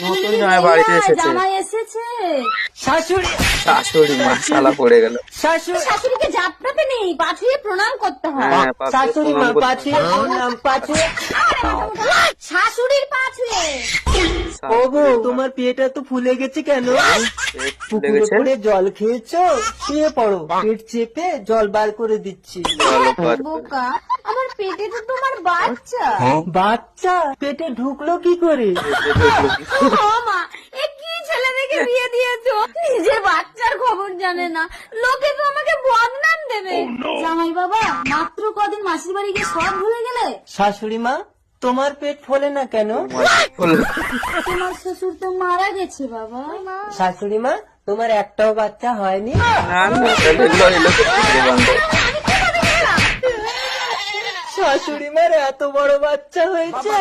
নতুন জামাই বাড়িতে এসেছে। জামাই এসেছে। শাশুড়ি। শাশুড়ি মা পড়ে গেল। শাশুড়ি। শাশুড়িকে যাত্রাতে নেই পাঠিয়ে প্রণাম করতে হয়। শাশুড়ি মা পাঠিয়ে প্রণাম পাঠিয়ে। শাশুড়ির পা ওগো তোমার পেটটা তো ফুলে গেছে কেন? পুকুরে করে জল খেয়েছো? শুয়ে পড়ো পেট চেপে জল বার করে দিচ্ছি। বোকা আমার পেটে তো তোমার বাচ্চা বাচ্চা পেটে ঢুকলো কি করে পেটে ঢুকলো কি? ও মা এ কি ছেলে দেখে বিয়ে দিয়েছ নিজে বাচ্চার খবর জানে না লোকে তো আমাকে বদনাম দেবে জামাই বাবা মাত্র কদিন মাসির বাড়ি গিয়ে সব ভুলে গেলে শাশুড়ি মা তোমার পেট ফোলে না কেন তোমার শ্বশুর তো মারা গেছে বাবা শাশুড়ি মা তোমার একটাও বাচ্চা হয়নি শাশুড়ি মার এত বড় বাচ্চা হয়েছে।